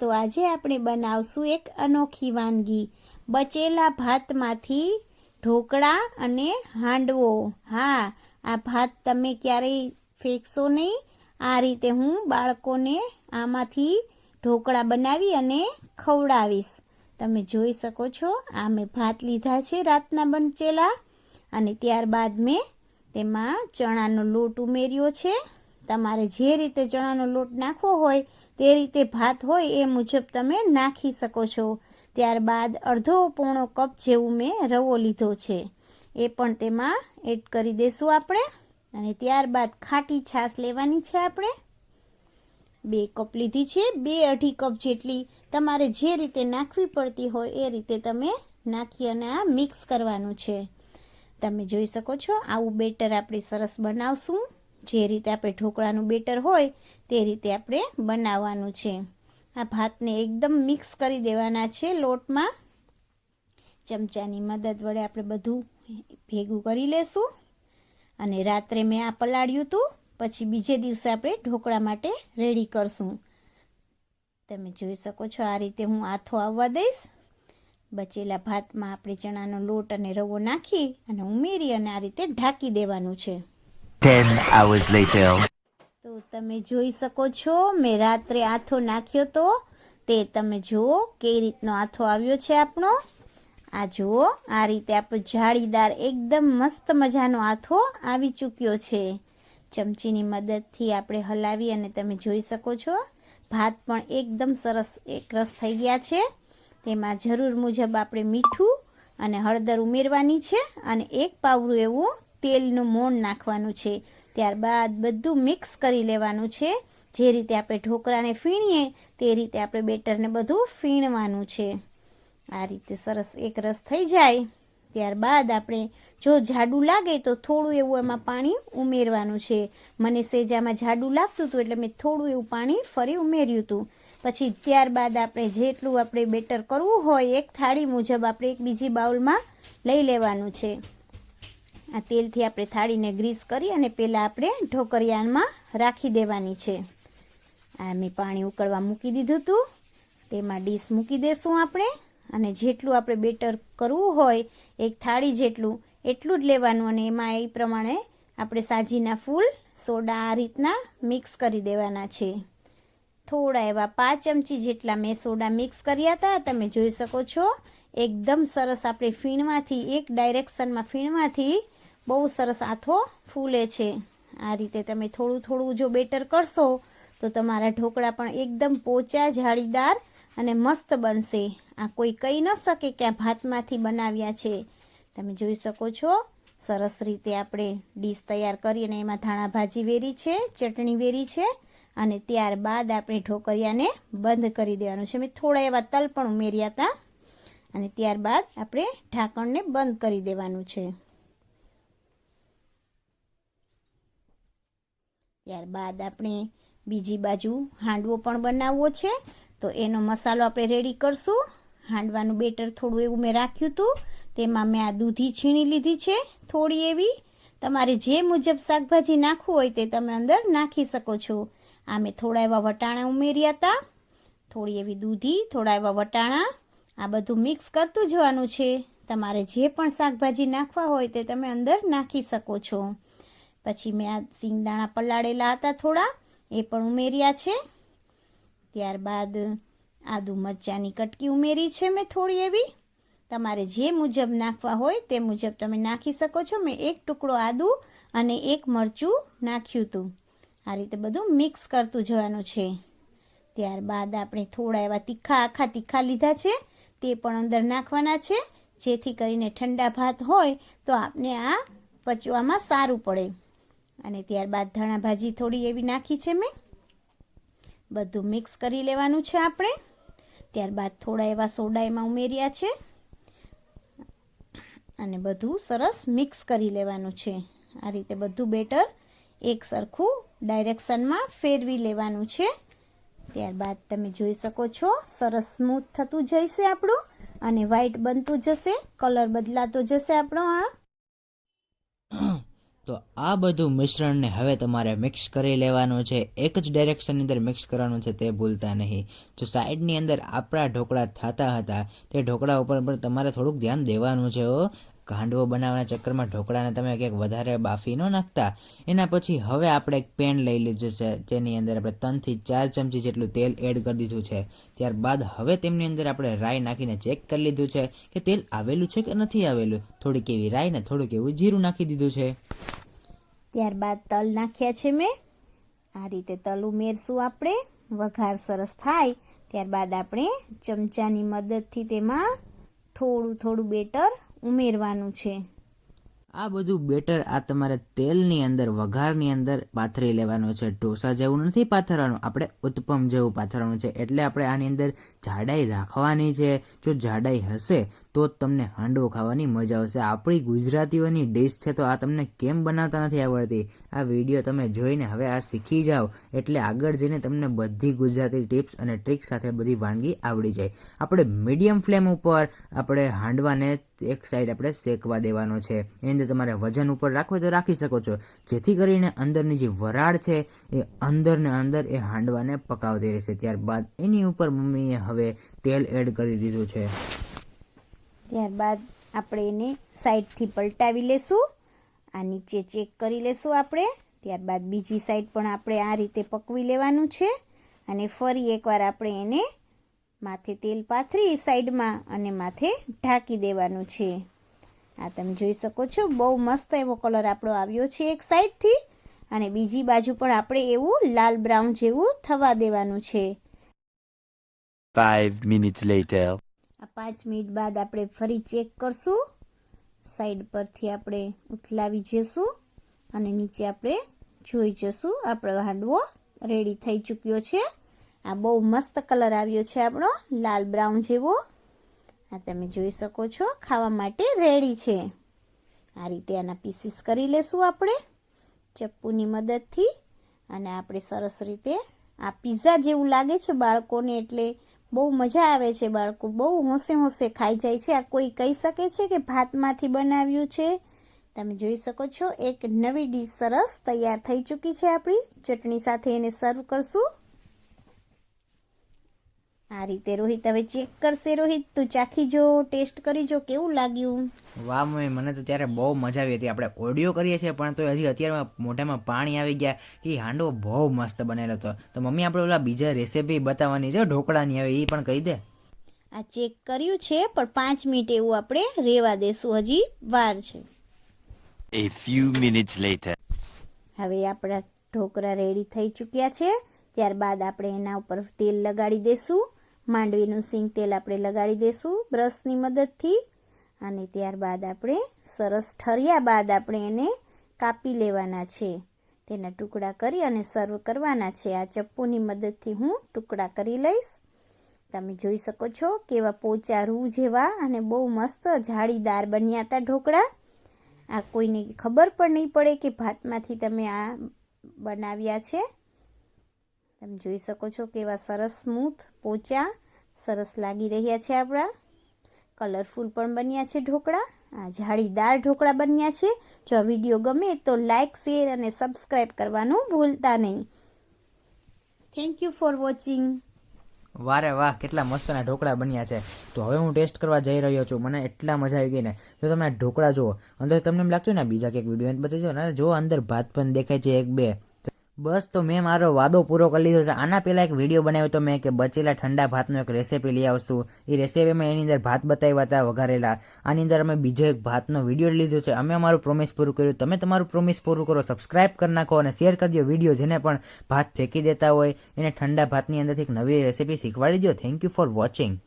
તો આજે આપણે બનાવશું એક અનોખી વાનગી. બચેલા ભાતમાંથી ઢોકળા અને હાંડવો. હા, આ ભાત તમે ક્યારેય ફેંકશો નહીં. આ રીતે હું બાળકોને આમાંથી ઢોકળા બનાવી અને ખવડાવીશ. તમે જોઈ શકો છો, આ મેં ભાત લીધા છે રાતના બચેલા અને ત્યારબાદ મેં તેમાં ચણાનો લોટ ઉમેર્યો છે. તમારે જે રીતે ચણાનો લોટ નાખવો હોય, તે રીતે ભાત હોય એ મુજબ તમે નાખી શકો છો. ત્યારબાદ અડધો પોણો કપ જેવું મેં રવો લીધો છે. એ પણ તેમાં એડ કરી દેશું આપણે. અને ત્યારબાદ ખાટી છાશ લેવાની છે આપણે. બે કપ લીધી છે. બે અઢી કપ જેટલી તમારે જે રીતે નાખવી પડતી હોય એ રીતે તમે નાખી અને આ મિક્સ કરવાનું છે. તમે જોઈ શકો છો, આવું બેટર આપણે સરસ બનાવશું. જે રીતે આપણે ઢોકળાનું બેટર હોય તે રીતે આપણે બનાવવાનું છે. આ ભાતને એકદમ મિક્સ કરી દેવાના છે લોટમાં. ચમચાની મદદ વડે આપણે બધું ભેગું કરી લેશું. અને રાત્રે મેં આ પલાળ્યું હતું પછી બીજે દિવસે આપણે ઢોકળા માટે રેડી કરશું. તમે જોઈ શકો છો આ રીતે હું આથો આવવા દઈશ. બચેલા ભાતમાં આપણે ચણાનો લોટ અને રવો નાખી અને ઉમેરી અને આ રીતે ઢાંકી દેવાનું છે. Ten hours later. તો તમે જોઈ શકો છો, મેં રાત્રે આથો નાખ્યો તો, તે તમે જુઓ કઈ રીતનો આથો આવ્યો છે આપણો. આ જુઓ, આ રીતે આપણો જાળીદાર એકદમ મસ્ત મજાનો આથો આવી ચૂક્યો છે. ચમચીની મદદથી આપણે હલાવી અને તમે જોઈ શકો છો, ભાત પણ એકદમ સરસ એક રસ થઈ ગયા છે. તેમાં જરૂર મુજબ આપણે મીઠું અને હળદર ઉમેરવાની છે અને એક પાવરું એવું તેલનું મોણ નાખવાનું છે. ત્યારબાદ બધું મિક્સ કરી લેવાનું છે. જે રીતે આપણે ઢોકળાને ફીણીએ તે રીતે આપણે બેટરને બધું ફીણવાનું છે. આ રીતે સરસ એક રસ થઈ જાય. ત્યારબાદ આપણે જો જાડું લાગે તો થોડું એવું એમાં પાણી ઉમેરવાનું છે. મને સેજામાં જાડું લાગતું હતું એટલે મેં થોડું એવું પાણી ફરી ઉમેર્યું હતું. પછી ત્યારબાદ આપણે જેટલું આપણે બેટર કરવું હોય એક થાળી મુજબ આપણે એક બીજી બાઉલમાં લઈ લેવાનું છે. આ તેલથી આપણે થાળીને ગ્રીસ કરી અને પહેલાં આપણે ઢોકરિયામાં રાખી દેવાની છે. આ મેં પાણી ઉકળવા મૂકી દીધું હતું. તેમાં ડીશ મૂકી દેશું આપણે. અને જેટલું આપણે બેટર કરવું હોય, એક થાળી જેટલું, એટલું જ લેવાનું અને એમાં એ પ્રમાણે આપણે સાજીના ફૂલ, સોડા આ રીતના મિક્સ કરી દેવાના છે. થોડા એવા પાંચ ચમચી જેટલા મેં સોડા મિક્સ કર્યા હતા. તમે જોઈ શકો છો, એકદમ સરસ આપણે ફીણમાંથી એક ડાયરેક્શનમાં ફીણમાંથી બહુ સરસ આથો ફૂલે છે. આ રીતે તમે થોડું થોડું જો બેટર કરશો, તો તમારા ઢોકળા પણ એકદમ પોચા, જાળીદાર અને મસ્ત બનશે. આ કોઈ કહી ન શકે કે આ ભાતમાંથી બનાવ્યા છે. તમે જોઈ શકો છો, સરસ રીતે આપણે ડીશ તૈયાર કરી અને એમાં ધાણા ભાજી વેરી છે, ચટણી વેરી છે અને ત્યારબાદ આપણે ઢોકરિયાને બંધ કરી દેવાનું છે. મેં થોડા એવા તલ પણ ઉમેર્યા હતા અને ત્યારબાદ આપણે ઢાંકણને બંધ કરી દેવાનું છે. ત્યારબાદ આપણે બીજી બાજુ હાંડવો પણ બનાવવો છે. તો એનો મસાલો આપણે રેડી કરશું. હાંડવાનું બેટર થોડું એવું મેં રાખ્યું હતું. તેમાં મેં આ દૂધી છીણી લીધી છે, થોડી એવી. તમારે જે મુજબ શાકભાજી નાખવું હોય તે તમે અંદર નાખી શકો છો. આ મેં થોડા એવા વટાણા ઉમેર્યા હતા. થોડી એવી દૂધી, થોડા એવા વટાણા. આ બધું મિક્સ કરતું જવાનું છે. તમારે જે પણ શાકભાજી નાખવા હોય તે તમે અંદર નાખી શકો છો. પછી મેં આ સિંગદાણા પલાળેલા હતા થોડા, એ પણ ઉમેર્યા છે. ત્યારબાદ આદુ મરચાંની કટકી ઉમેરી છે મેં થોડી એવી. તમારે જે મુજબ નાખવા હોય તે મુજબ તમે નાખી શકો છો. મેં એક ટુકડો આદુ અને એક મરચું નાખ્યું હતું. આ રીતે બધું મિક્સ કરતું જવાનું છે. ત્યારબાદ આપણે થોડા એવા તીખા, આખા તીખા લીધા છે. તે પણ અંદર નાખવાના છે. જેથી કરીને ઠંડા ભાત હોય તો આપને આ પચવામાં સારું પડે. અને ત્યારબાદ ધાણા ભાજી થોડી એવી નાખી છે મેં. બધું મિક્સ કરી લેવાનું છે આપણે. ત્યારબાદ થોડા એવા સોડા એમાં ઉમેર્યા છે. અને બધું સરસ મિક્સ કરી લેવાનું છે. આ રીતે બધું બેટર એક સરખું ડાયરેક્શનમાં ફેરવી લેવાનું છે. ત્યારબાદ તમે જોઈ શકો છો, સરસ સ્મૂથ થતું જશે આપણું અને વ્હાઈટ બનતું જશે, કલર બદલાતો જશે આપણો આ. તો આ બધું મિશ્રણને હવે તમારે મિક્સ કરી લેવાનું છે. એક જ ડાયરેક્શનની અંદર મિક્સ કરવાનું છે તે ભૂલતા નહીં. જો સાઈડની અંદર આપણા ઢોકળા થતા હતા, તે ઢોકળા ઉપર પણ તમારે થોડુંક ધ્યાન દેવાનું છે ગાંડવો બનાવવાના ચક્કરમાં ઢોકળાને તમે ક્યાંક વધારે બાફી ન નાખતા. એના પછી હવે આપણે એક પેન લઈ લીધું છે, જેની અંદર આપણે ત્રણથી ચાર ચમચી જેટલું તેલ એડ કરી દીધું છે. ત્યારબાદ હવે તેમની અંદર આપણે રાઈ નાખીને ચેક કરી લીધું છે કે તેલ આવેલું છે કે નથી આવેલું. થોડીક એવી રાઈ ને થોડુંક એવું જીરું નાખી દીધું છે. ત્યારબાદ તલ નાખ્યા છે મેં. આ રીતે તલ ઉમેરશું આપણે. વઘાર સરસ થાય. ત્યારબાદ આપણે ચમચાની મદદથી તેમાં થોડું થોડું બેટર ઉમેરવાનું છે. આ બધું બેટર આ તમારે તેલની અંદર, વઘારની અંદર પાથરી લેવાનું છે. ઢોસા જેવું નથી પાથરવાનું. આપણે ઉત્પમ જેવું પાથરવાનું છે. એટલે આપણે આની અંદર જાડાઈ રાખવાની છે. જો જાડાઈ હશે તો જ તમને હાંડવો ખાવાની મજા આવશે. આપણી ગુજરાતીઓની ડિશ છે તો આ તમને કેમ બનાવતા નથી આવડતી? આ વીડિયો તમે જોઈને હવે આ શીખી જાઓ. એટલે આગળ જઈને તમને બધી ગુજરાતી ટિપ્સ અને ટ્રિક્સ સાથે બધી વાનગી આવડી જાય. આપણે મીડિયમ ફ્લેમ ઉપર આપણે હાંડવાને એક સાઈડ આપણે શેકવા દેવાનો છે. એની અંદર તમારે વજન ઉપર રાખવું તો રાખી શકો છો. જેથી કરીને અંદરની જે વરાળ છે એ અંદર ને અંદર એ હાંડવાને પકાવતી રહેશે. ત્યારબાદ એની ઉપર મમ્મીએ હવે તેલ એડ કરી દીધું છે. ત્યારબાદ આપણે એને સાઈડથી પલટાવી લેશું આ નીચે ચેક કરી લેશું આપણે. ત્યારબાદ બીજી સાઈડ પણ આપણે આ રીતે પકવી લેવાનું છે અને ફરી એકવાર આપણે એને માથે તેલ પાથરી સાઈડમાં અને માથે ઢાંકી દેવાનું છે. આ તમે જોઈ શકો છો, બહુ મસ્ત એવો કલર આપણો આવ્યો છે એક સાઈડથી અને બીજી બાજુ પણ આપણે એવું લાલ બ્રાઉન જેવું થવા દેવાનું છે. Five minutes later. પાંચ મિનિટ બાદ આપણે ફરી ચેક કરશું. સાઈડ પરથી આપણે ઉથલાવી જઈશું અને નીચે આપણે જોઈ જશું આપણો હાંડવો રેડી થઈ ચૂક્યો છે. આ બહુ મસ્ત કલર આવ્યો છે આપણો, લાલ બ્રાઉન જેવો. આ તમે જોઈ શકો છો, ખાવા માટે રેડી છે. આ રીતે આના પીસીસ કરી લેશું આપણે, ચપ્પુની મદદથી. અને આપણે સરસ રીતે આ પીઝા જેવું લાગે છે બાળકોને એટલે બહુ મજા આવે છે બાળકો. બહુ હોંશે હોંશે ખાઈ જાય છે. આ કોઈ કહી શકે છે કે ભાતમાંથી બનાવ્યું છે? તમે જોઈ શકો છો, એક નવી ડીશ સરસ તૈયાર થઈ ચૂકી છે આપણી. ચટણી સાથે એને સર્વ કરશું. આ રીતે રોહિત હવે ચેક કરશે. રોહિત તું ચાખી જો ટેસ્ટ કરી જો કેવું લાગ્યું? વાહ મમ્મી મને તો ત્યારે બહુ મજા આવી હતી. આપણે ઓડિયો કરીએ છીએ પણ તો હજી અત્યારે મોઢામાં પાણી આવી ગયા કે હાંડવો બહુ મસ્ત બનેલો હતો. તો મમ્મી આપણે ઓલા બીજા રેસીપી બતાવવાની છે ઢોકળાની હવે એ પણ કહી દે. આ ચેક કર્યું છે પણ પાંચ મિનિટ એવું આપણે રેવા દેશું. હજી વાર છે. A few minutes later. હવે આપણા ઢોકળા રેડી થઈ ચૂક્યા છે. ત્યારબાદ આપણે એના ઉપર તેલ લગાડી દેશું. માંડવીનું સિંગ તેલ આપણે લગાડી દેશું બ્રશની મદદથી. અને ત્યારબાદ આપણે સરસ ઠર્યા બાદ આપણે એને કાપી લેવાના છે. તેના ટુકડા કરી અને સર્વ કરવાના છે. આ ચપ્પુની મદદથી હું ટુકડા કરી લઈશ. તમે જોઈ શકો છો કેવા પોચા રૂ જેવા અને બહુ મસ્ત જાળીદાર બન્યા હતા ઢોકળા. આ કોઈને ખબર પણ નહીં પડે કે ભાતમાંથી તમે આ બનાવ્યા છે. તમે જોઈ શકો છો કેવા સરસ સ્મૂથ પોચા, સરસ લાગી રહ્યા છે આપણા. કલરફુલ પણ બન્યા છે ઢોકળા. આ જાળીદાર ઢોકળા બન્યા છે. જો આ વીડિયો ગમે તો લાઇક શેર અને સબસ્ક્રાઈબ કરવાનું ભૂલતા નહીં. થેન્ક યુ ફોર વોચિંગ વારે વાહ, કેટલા મસ્તના ઢોકળા બન્યા છે. તો હવે હું ટેસ્ટ કરવા જઈ રહ્યો છું. મને એટલા મજા આવી ગઈ ને. જો તમે આ ઢોકળા જુઓ, અંદર તમને એમ લાગતું ને બીજા કંઈક વીડિયો બતાવી દો ને. જો અંદર ભાત પણ દેખાય છે એક બે. બસ તો મેં મારો વાદો પૂરો કરી લીધો છે. આના પહેલાં એક વીડિયો બનાવ્યો હતો મેં કે બચેલા ઠંડા ભાતનો એક રેસીપી લઈ આવશું. એ રેસીપીમાં એની અંદર ભાત બતાવ્યા હતા, વઘારેલા. આની અંદર અમે બીજો એક ભાતનો વીડિયો લીધો છે. અમે અમારું પ્રોમિસ પૂરું કર્યું. તમે તમારું પ્રોમિસ પૂરું કરો. સબસ્ક્રાઇબ કરી નાખો અને શેર કરી દો વીડિયો જેને પણ ભાત ફેંકી દેતા હોય. એને ઠંડા ભાતની અંદરથી એક નવી રેસીપી શીખવાડી દો. Thank you for watching